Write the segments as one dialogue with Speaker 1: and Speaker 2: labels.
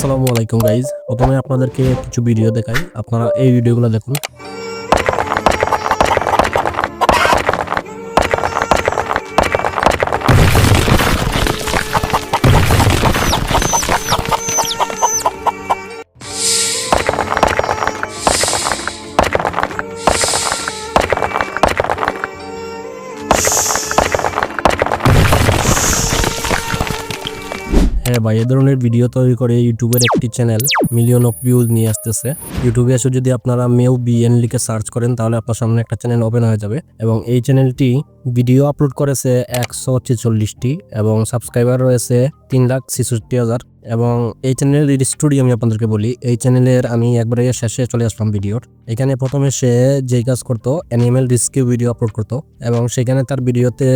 Speaker 1: আসসালামু আলাইকুম গাইজ প্রথমে আপনাদেরকে কিছু ভিডিও দেখাই। আপনারা এই ভিডিওগুলো দেখুন। হ্যাঁ ভাই, এ ধরনের ভিডিও তৈরি করে ইউটিউবের একটি চ্যানেল মিলিয়ন অফ ভিউজ নিয়ে আসতেছে। ইউটিউবে এসে যদি আপনারা মেউ বিএন লিখে সার্চ করেন, তাহলে আপনার সামনে একটা চ্যানেল ওপেন হয়ে যাবে এবং এই চ্যানেলটি ভিডিও আপলোড করেছে একশো ছেচল্লিশটি এবং সাবস্ক্রাইবার রয়েছে তিন লাখ ছেষট্টি হাজার। এবং এই চ্যানেলের স্টোরি আমি আপনাদেরকে বলি, এই চ্যানেলের আমি একবারে শেষে চলে আসলাম ভিডিওর। এখানে প্রথমে সে যেই কাজ করতো অ্যানিমেল রিস্কিউ ভিডিও আপলোড করতো এবং সেখানে তার ভিডিওতে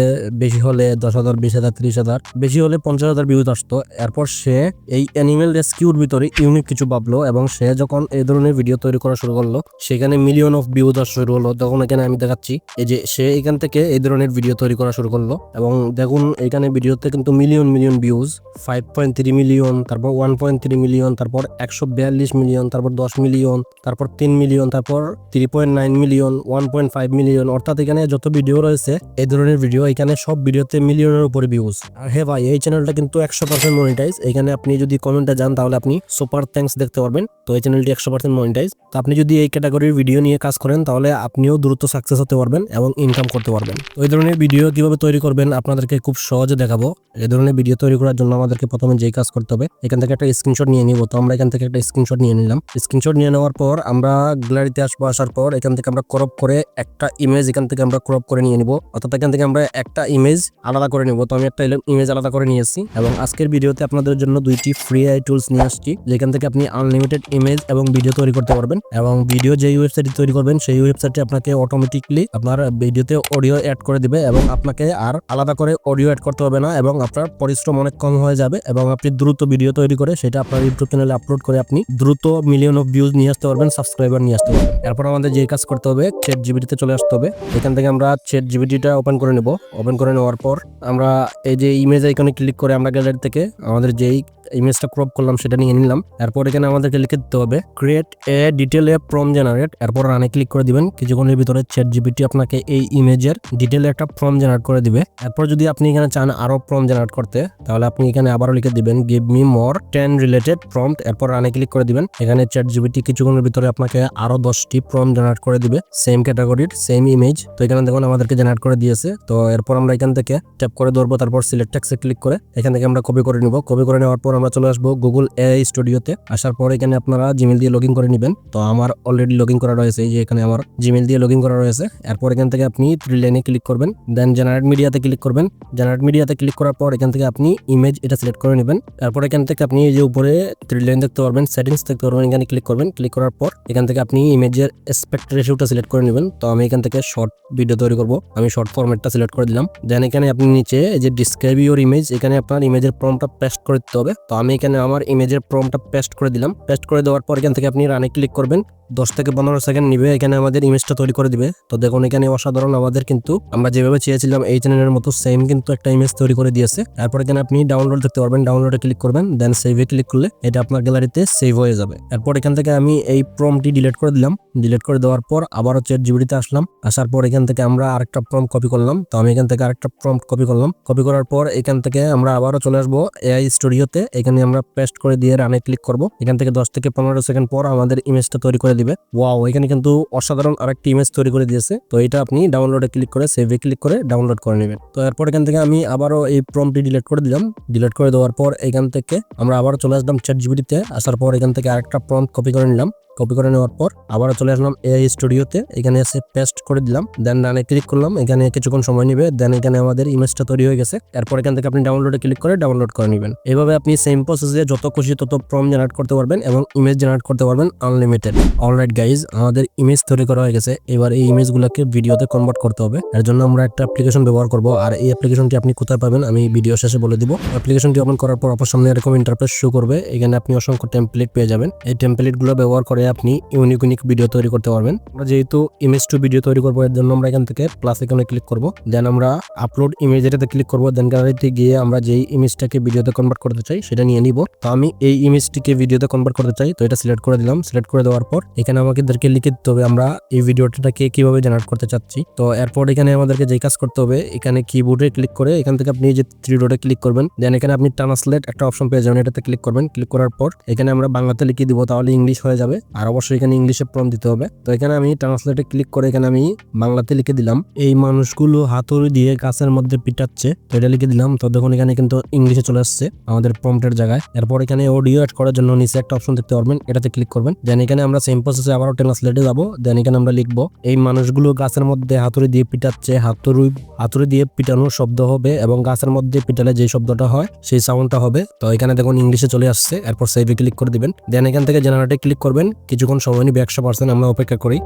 Speaker 1: বেশি হলে দশ হাজার, বিশ হাজার, ত্রিশ হাজার, বেশি হলে পঞ্চাশ হাজার ভিউজ আসতো। এরপর সে এই অ্যানিমেল রেস্কিউর ভিতরে ইউনিক কিছু ভাবলো এবং সে যখন এই ধরনের ভিডিও তৈরি করা শুরু করল, সেখানে মিলিয়ন অফ ভিউজ আসা শুরু হলো। তখন এখানে আমি দেখাচ্ছি, এই যে সে এখান থেকে এই ধরনের ভিডিও তৈরি করা শুরু করল। এবং দেখুন, এখানে ভিডিওতে কিন্তু million million views five point three million তারপর ওয়ান পয়েন্ট থ্রি মিলিয়ন তারপর একশো বিয়াল্লিশ মিলিয়ন তারপর দশ মিলিয়ন তারপর তিন মিলিয়ন তারপর three point nine million one point five million অর্থাৎ এখানে যত ভিডিও রয়েছে, এই ধরনের ভিডিও এখানে সব ভিডিওতে মিলিয়নের উপরে ভিউজ আর হ্যাঁ ভাই, এই চ্যানেলটা কিন্তু একশো পার্সেন্ট মনিটাইজ এখানে আপনি যদি কমেন্টে যান, তাহলে আপনি সুপার থ্যাঙ্কস দেখতে পারবেন। তো এই চ্যানেলটি একশো পার্সেন্ট মনিটাইজ তো আপনি যদি এই ক্যাটাগরির ভিডিও নিয়ে কাজ করেন, তাহলে আপনিও দ্রুত সাকসেস হতে পারবেন এবং ইনকাম করতে পারবেন। তো এই ধরনের ভিডিও কীভাবে তৈরি করবেন আপনাদেরকে খুব সহজে দেখাবো। এই ধরনের ভিডিও তৈরি করার জন্য আমাদেরকে প্রথমে যেই কাজ করতে হবে, এখান থেকে একটা স্ক্রিনশট নিয়ে নিব। তো আমরা এখান থেকে একটা স্ক্রিনশট নিয়ে নিলাম। স্ক্রিনশট নিয়ে নেওয়ার পর আমরা গ্যালারিতে আসব আসার পর এখান থেকে আমরা ক্রপ করে একটা ইমেজ এখান থেকে আমরা ক্রপ করে নিয়ে নিব। অর্থাৎ এখান থেকে আমরা একটা ইমেজ আলাদা করে নিব। তো আমি একটা ইমেজ আলাদা করে নিয়ে এসেছি এবং আজকের ভিডিওতে আপনাদের জন্য দুইটি ফ্রি আই টুলস নিয়ে আসছি, যেখান থেকে আপনি আনলিমিটেড ইমেজ এবং ভিডিও তৈরি করতে পারবেন। এবং ভিডিও যেই ওয়েবসাইটে তৈরি করবেন, সেই ওয়েবসাইটে আপনাকে অটোমেটিকলি আপনার ভিডিওতে অডিও অ্যাড করে দিবে এবং আপনাকে আর আলাদা করে অডিও অ্যাড করতে হবে না এবং আপনার পরিশ্রম অনেক কম হয়ে যাবে এবং আপনি দ্রুত ভিডিও তৈরি করে সেটা আপনার ইউটিউব চ্যানেলে আপলোড করে আপনি দ্রুত মিলিয়ন অফ ভিউজ নিয়ে আসতে পারবেন সাবস্ক্রাইবার নিয়ে আসতে পারবেন। এরপর আমাদের যে কাজ করতে হবে চ্যাট জিবিটিতে চলে আসতে হবে। এখান থেকে আমরা চ্যাট জিবিটিটা ওপেন করে নেব। ওপেন করে নেওয়ার পর আমরা এই যে ইমেজ আইকনে ক্লিক করে আমরা গ্যালারি থেকে আমাদের যেই ইমেজটা ক্রপ করলাম, সেটা নিয়ে নিলাম। এরপর এখানে আমাদেরকে লিখে দিতে হবে create a detail a form generate এরপর রানে ক্লিক করে দিবেন, কিছুক্ষণের ভিতরে চ্যাট জিবিটি আপনাকে এই ইমেজের ডিটেল একটা ফর্ম জেনারেট করে দিবে। এরপর যদি আপনি এখানে চান আরও ফর্ম জেনারেট করতে, তাহলে আপনি এখানে আবারও লিখে দিবেন give me more ten related prompt এরপর রানে ক্লিক করে দিবেন, এখানে চ্যাট জিবিটি কিছুক্ষণের ভিতরে আপনাকে আরও দশটি ফর্ম জেনারেট করে দিবে সেম ক্যাটাগরির সেম ইমেজ তো এখানে দেখুন আমাদেরকে জেনারেট করে দিয়েছে। তো এরপর আমরা এখান থেকে ট্যাপ করে ধরবো, তারপর সিলেক্ট ট্যাক্সে ক্লিক করে এখান থেকে আমরা কপি করে নিব। কপি করে নেওয়ার পর আমরা চলে আসব গুগল এআই স্টুডিওতে আসার পর এখানে আপনারা জিমেল দিয়ে লগ করে নেবেন। তো আমার অলরেডি লগ করা রয়েছে যে এখানে আমার জিমেল দিয়ে লগ করা রয়েছে। এরপর এখান থেকে আপনি থ্রি লাইনে ক্লিক করবেন। দেন জেনারেট মিডিয়াতে ক্লিক করবেন। জেনারেট মিডিয়াতে ক্লিক করার পর এখান থেকে আপনি ইমেজ এটা সিলেক্ট করে নেবেন। তারপর এখান থেকে আপনি এই যে উপরে থ্রি লাইন দেখতে পারবেন সেটিংস দেখতে পারবেন, এখানে ক্লিক করবেন। ক্লিক করার পর এখান থেকে আপনি ইমেজের এসপেক্ট রেশিওটা সিলেক্ট করে নেবেন। তো আমি এখান থেকে শর্ট ভিডিও তৈরি করব। আমি শর্ট ফরম্যাটটা সিলেক্ট করে দিলাম। দেন এখানে আপনি নিচে এই যে ডিসক্রাইব ইউর ইমেজ এখানে আপনার ইমেজের প্রমটা পেস্ট করে দিতে হবে। তো আমি এখানে আমার ইমেজের প্রমটা পেস্ট করে দিলাম। পেস্ট করে দেওয়ার পর এখান থেকে আপনি রানে ক্লিক করবেন। দশ থেকে পনেরো সেকেন্ড নিবে, এখানে আমাদের ইমেজটা তৈরি করে দিবে। তো দেখুন, এখানে অসাধারণ আমাদের কিন্তু আমরা যেভাবে চেয়েছিলাম এই চ্যানেলের মতো সেম কিন্তু একটা ইমেজ তৈরি করে দিয়েছে। তারপর এখানে আপনি ডাউনলোড দেখতে পারবেন। ডাউনলোডে ক্লিক করবেন দেন সেভে ক্লিক করলে এটা আপনার গ্যালারিতে সেভ হয়ে যাবে। এরপর এখান থেকে আমি এই প্রমটি ডিলিট করে দিলাম। ডিলিট করে দেওয়ার পর আবারও চ্যাট জিবিটিতে আসলাম। আসার পর এখান থেকে আমরা আরেকটা প্রম কপি করলাম। তো আমি এখান থেকে আরেকটা প্রম কপি করলাম। কপি করার পর এখান থেকে আমরা আবারও চলে আসব এআই স্টুডিওতে এখানে আমরা পেস্ট করে দিয়ে রানে ক্লিক করব। এখান থেকে দশ থেকে পনেরো সেকেন্ড পর আমাদের ইমেজটা তৈরি করে দিবে। ওয়াও এখানে কিন্তু অসাধারণ আরেকটি ইমেজ তৈরি করে দিয়েছে। তো এটা আপনি ডাউনলোডে ক্লিক করে সেভে ক্লিক করে ডাউনলোড করে নেবেন। তো এরপর এখান থেকে আমি আবারও এই প্রমটি ডিলিট করে দিলাম। ডিলিট করে দেওয়ার পর এখান থেকে আমরা আবার চলে আসলাম চ্যাট জিবিটিতে আসার পর এখান থেকে আরেকটা প্রম্পট কপি করে নিলাম। কপি করে নেওয়ার পর আবারও চলে আসলাম এআই স্টুডিওতে এখানে এসে পেস্ট করে দিলাম দেন রানে ক্লিক করলাম। এখানে কিছুক্ষণ সময় নেবে দেন এখানে আমাদের ইমেজটা তৈরি হয়ে গেছে। এরপর এখান থেকে আপনি ডাউনলোডে ক্লিক করে ডাউনলোড করে নেবেন। এভাবে আপনি সেম প্রসেসে যত খুশি তত প্রম জেনারেট করতে পারবেন এবং ইমেজ জেনারেট করতে পারবেন আনলিমিটেড অলরাইট গাইজ আমাদের ইমেজ তৈরি করা হয়ে গেছে। এবার এই ইমেজগুলোকে ভিডিওতে কনভার্ট করতে হবে। এর জন্য আমরা একটা অ্যাপ্লিকেশন ব্যবহার করব। আর এই অ্যাপ্লিকেশনটি আপনি কোথায় পাবেন আমি ভিডিও শেষে বলে দিব। অ্যাপ্লিকেশনটি ওপেন করার পর আপনার সামনে এরকম ইন্টারফেস শো করবে। এখানে আপনি অসংখ্য টেমপ্লেট পেয়ে যাবেন। এই টেমপ্লেটগুলো ব্যবহার করে করে আপনি ইউনিক ইউনিক ভিডিও তৈরি করতে পারবেন। আমরা যেহেতু ইমেজ টু ভিডিও তৈরি করব, এর জন্য আমরা এখান থেকে প্লাস এখানে ক্লিক করব। দেন আমরা আপলোড ইমেজ এটাতে ক্লিক করব। দেন গ্যালারিতে গিয়ে আমরা যেই ইমেজটাকে ভিডিওতে কনভার্ট করতে চাই, সেটা নিয়ে নিব। তো আমি এই ইমেজটিকে ভিডিওতে কনভার্ট করতে চাই, তো এটা সিলেক্ট করে দিলাম। সিলেক্ট করে দেওয়ার পর এখানে আমাদেরকে লিখে দিতে হবে, আমরা এই ভিডিওটাকে কীভাবে জেনারেট করতে চাচ্ছি। তো এরপর এখানে আমাদেরকে যেই কাজ করতে হবে, এখানে কিবোর্ডে ক্লিক করে এখান থেকে আপনি যে থ্রি ডটে ক্লিক করবেন। দেন এখানে আপনি ট্রান্সলেট একটা অপশন পেয়ে যাবেন, এটাতে ক্লিক করবেন। ক্লিক করার পর এখানে আমরা বাংলাতে লিখে দিব, তাহলে ইংলিশ হয়ে যাবে। আর অবশ্যই এখানে ইংলিশে প্রম দিতে হবে। তো এখানে আমি ট্রান্সলেটে ক্লিক করে এখানে আমি বাংলাতে লিখে দিলাম। এই মানুষগুলো হাতুড়ি দিয়ে গাছের মধ্যে পিটাচ্ছে। তো এটা লিখে দিলাম। তো দেখুন এখানে কিন্তু ইংলিশে চলে আসছে আমাদের প্রম্পটের জায়গায়। এরপর এখানে অডিও অ্যাড করার জন্য নিচে একটা অপশন দেখতে পারবেন। এটাতে ক্লিক করবেন। দেন এখানে আমরা সেম প্রসেসে আবারও ট্রান্সলেটে যাব। দেন এখানে আমরা লিখব, এই মানুষগুলো গাছের মধ্যে হাতুড়ি দিয়ে পিটাচ্ছে। হাতুড়ি হাতুড়ি দিয়ে পিটানোর শব্দ হবে এবং গাছের মধ্যে পিটালে যে শব্দটা হয়, সেই সাউন্ডটা হবে। তো এখানে দেখুন ইংলিশে চলে আসছে। এরপর সেভে ক্লিক করে দিবেন। দেন এখান থেকে জেনারেটে ক্লিক করবেন। কিছুক্ষণ সময় নিবে একশো পার্সেন্ট আমরা অপেক্ষা করি।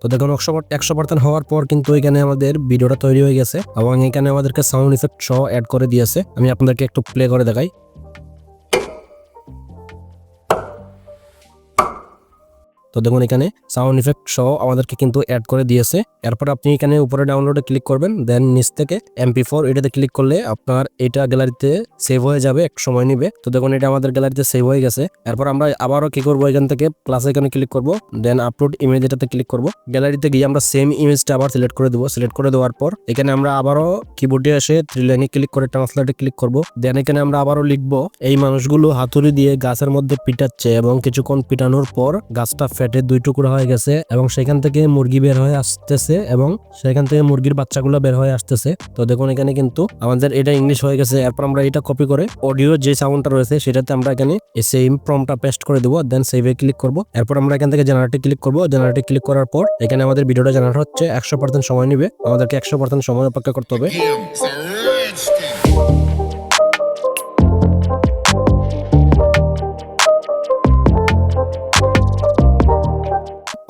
Speaker 1: তো দেখুন, একশো একশো পার্সেন্ট হওয়ার পর কিন্তু এখানে আমাদের ভিডিওটা তৈরি হয়ে গেছে এবং এখানে আমাদেরকে সাউন্ড ইফেক্ট সহ অ্যাড করে দিয়েছে। আমি আপনাদেরকে একটু প্লে করে দেখাই। তো দেখুন এখানে সাউন্ড ইফেক্ট সহ আমাদেরকে কিন্তু অ্যাড করে দিয়েছে। এরপর আপনি এখানে উপরে ডাউনলোডে ক্লিক করবেন দেন নিচ থেকে এমপি ফোর এটাতে ক্লিক করলে আপনার এটা গ্যালারিতে সেভ হয়ে যাবে, এক সময় নিবে। তো দেখুন এটা আমাদের গ্যালারিতে সেভ হয়ে গেছে। এরপর আমরা আবারও কি করব? এখান থেকে প্লাস এখানে ক্লিক করব দেন আপলোড ইমেজ এটাতে ক্লিক করব। গ্যালারিতে গিয়ে আমরা সেম ইমেজটা আবার সিলেক্ট করে দেবো। সিলেক্ট করে দেওয়ার পর এখানে আমরা আবারও কিবোর্ডে এসে থ্রি লাইনে ক্লিক করে ট্রান্সলেটে ক্লিক করব। দেন এখানে আমরা আবারও লিখব, এই মানুষগুলো হাতুড়ি দিয়ে গাছের মধ্যে পিটাচ্ছে এবং কিছুক্ষণ পিটানোর পর গাছটা দুই টুকরো হয়ে গেছে এবং সেখান থেকে মুরগি বের হয়ে আসতেছে এবং সেখান থেকে মুরগির বাচ্চাগুলো বের হয়ে আসতেছে। তো দেখুন এখানে কিন্তু আমাদের এটা ইংলিশ হয়ে গেছে, এরপর আমরা এটা কপি করে অডিও যে সাউন্ডটা রয়েছে সেটাতে আমরা এখানে সেম প্রমটা পেস্ট করে দেবো দেন সেভে ক্লিক করব। এরপর আমরা এখান থেকে জেনারেটে ক্লিক করব জেনারেটে ক্লিক করার পর এখানে আমাদের ভিডিওটা জেনারেট হচ্ছে, একশো পার্সেন্ট সময় নিবে। আমাদেরকে একশো পার্সেন্ট সময় অপেক্ষা করতে হবে।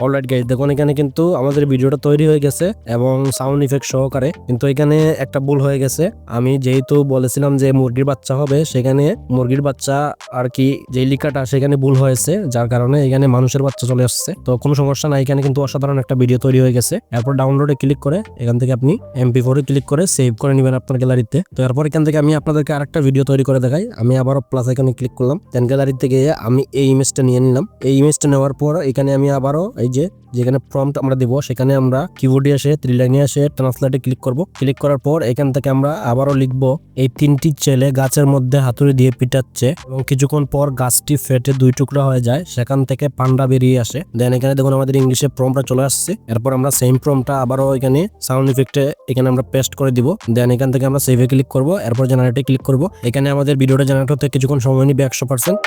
Speaker 1: অলরাইট গাইজ দেখুন, এখানে কিন্তু আমাদের ভিডিওটা তৈরি হয়ে গেছে এবং সাউন্ড ইফেক্ট সহকারে কিন্তু এখানে একটা ভুল হয়ে গেছে। আমি যেহেতু বলেছিলাম যে মুরগির বাচ্চা হবে, সেখানে মুরগির বাচ্চা আর কি যে লিখাটা সেখানে ভুল হয়েছে, যার কারণে এখানে মানুষের বাচ্চা চলে আসছে। তো কোনো সমস্যা নাই, এখানে কিন্তু অসাধারণ একটা ভিডিও তৈরি হয়ে গেছে। এরপর ডাউনলোডে ক্লিক করে, এখান থেকে আপনি এমপি ফোরে ক্লিক করে সেভ করে নেবেন আপনার গ্যালারিতে তো এরপর এখান থেকে আমি আপনাদেরকে আরেকটা ভিডিও তৈরি করে দেখাই। আমি আবারও প্লাস এখানে ক্লিক করলাম। দেন গ্যালারিতে গিয়ে আমি এই ইমেজটা নিয়ে নিলাম। এই ইমেজটা নেওয়ার পর এখানে আমি আবারও এই যে, যেখানে প্রম্পট আমরা দেবো, সেখানে আমরা কিবোর্ডে এসে থ্রি লাইনে এসে ট্রান্সলেটে ক্লিক করব। ক্লিক করার পর এখান থেকে আমরা আবারও লিখব, এই তিনটি ছেলে গাছের মধ্যে হাতুড়ি দিয়ে পিটাচ্ছে এবং কিছুক্ষণ পর গাছটি ফেটে দুই টুকরা হয়ে যায়, সেখান থেকে পান্ডা বেরিয়ে আসে। দেন এখানে দেখুন আমাদের ইংলিশে প্রমটা চলে আসছে। এরপর আমরা সেম প্রমটা আবারও এখানে সাউন্ড ইফেক্টে এখানে আমরা পেস্ট করে দিব। দেন এখান থেকে আমরা সেভে ক্লিক করব, এরপর জেনারেটে ক্লিক করব। এখানে আমাদের ভিডিওটা জেনারেট হতে কিছুক্ষণ সময় নিবে একশো পার্সেন্ট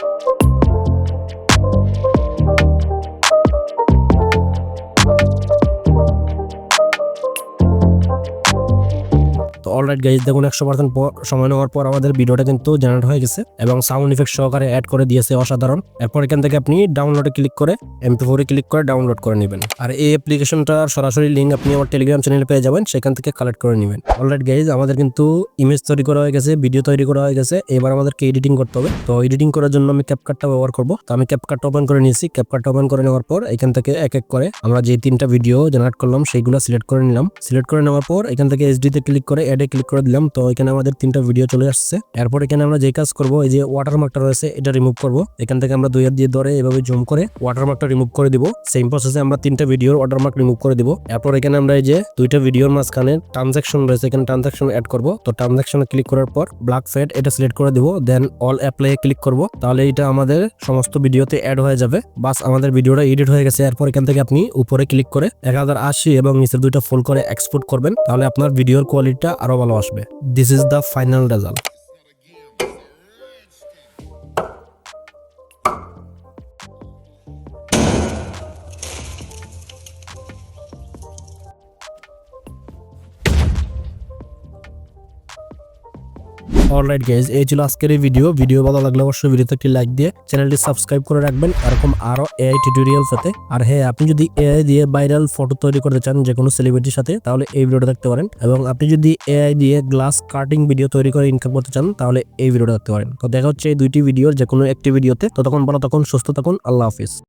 Speaker 1: অলরাইট গাইজ দেখুন, একশো পার্সেন্ট সময় নেওয়ার পর আমাদের ভিডিওটা কিন্তু জেনারেট হয়ে গেছে এবং সাউন্ড ইফেক্ট সহকারে অ্যাড করে দিয়েছে অসাধারণ। এরপর এখান থেকে আপনি ডাউনলোডে ক্লিক করে এমপি ফোরে ক্লিক করে ডাউনলোড করে নেবেন। আর এই অ্যাপ্লিকেশনটার সরাসরি লিঙ্ক আপনি আমার টেলিগ্রাম চ্যানেলে পেয়ে যাবেন, সেখান থেকে কালেক্ট করে নেবেন। অলরাইট গাইজ আমাদের কিন্তু ইমেজ তৈরি করা হয়ে গেছে ভিডিও তৈরি করা হয়ে গেছে। এবার আমাদেরকে এডিটিং করতে হবে। তো এডিটিং করার জন্য আমি ক্যাপকাটটা ব্যবহার করব। তো আমি ক্যাপকাটটা ওপেন করে নিয়েছি। ক্যাপকাটটা ওপেন করে নেওয়ার পর এখান থেকে এক এক করে আমরা যে তিনটা ভিডিও জেনারেট করলাম, সেইগুলো সিলেক্ট করে নিলাম। সিলেক্ট করে নেওয়ার পর এখান থেকে এইচডি তে ক্লিক করে অ্যাডে ক্লিক করে দিলাম। তো এখানে আমাদের তিনটা ভিডিও চলে আসছে। এরপর এখানে আমরা যে কাজ করব, এই যে ওয়াটারমার্কটা রয়েছে, এটা রিমুভ করব। এখান থেকে আমরা দুই হাত দিয়ে ধরে এভাবে জুম করে ওয়াটারমার্কটা রিমুভ করে দিব। সেম প্রসেসে আমরা তিনটা ভিডিওর ওয়াটারমার্ক রিমুভ করে দিব। এরপর এখানে আমরা এই যে দুইটা ভিডিওর মাঝখানে ট্রানজাকশন রয়েছে, এখানে ট্রানজাকশন অ্যাড করব। তো ট্রানজাকশনে ক্লিক করার পর ব্ল্যাক ফেড এটা সিলেক্ট করে দিব। দেন অল অ্যাপ্লাই ক্লিক করব। তাহলে এটা আমাদের সমস্ত ভিডিওতে অ্যাড হয়ে যাবে। বাস আমাদের ভিডিওটা এডিট হয়ে গেছে। এরপর এখান থেকে আপনি উপরে ক্লিক করে এক হাজার আশি এবং নিচের দুইটা ফোল্ড করে এক্সপোর্ট করবেন। তাহলে আপনার ভিডিওর কোয়ালিটিটা আরও ভালো আসবে। This is the final result alright guys এই ছিল আজকের এই ভিডিও ভিডিও ভালো লাগলে অবশ্যই ভিডিওতে একটি লাইক দিয়ে চ্যানেলটি সাবস্ক্রাইব করে রাখবেন। এরকম আরও এআই টিউটোরিয়াল পেতে। আর হ্যাঁ আপনি যদি এআই দিয়ে ভাইরাল ফটো তৈরি করতে চান যে কোনো সেলিব্রিটির সাথে, তাহলে এই ভিডিওটা দেখতে পারেন। এবং আপনি যদি এআই দিয়ে গ্লাস কাটিং ভিডিও তৈরি করে ইনকাম করতে চান, তাহলে এই ভিডিওটা দেখতে পারেন। তো দেখা হচ্ছে এই দুইটি ভিডিওর যে কোনো একটি ভিডিওতে ততক্ষণ ভালো তখন সুস্থ থাকুন। আল্লাহ হাফিজ।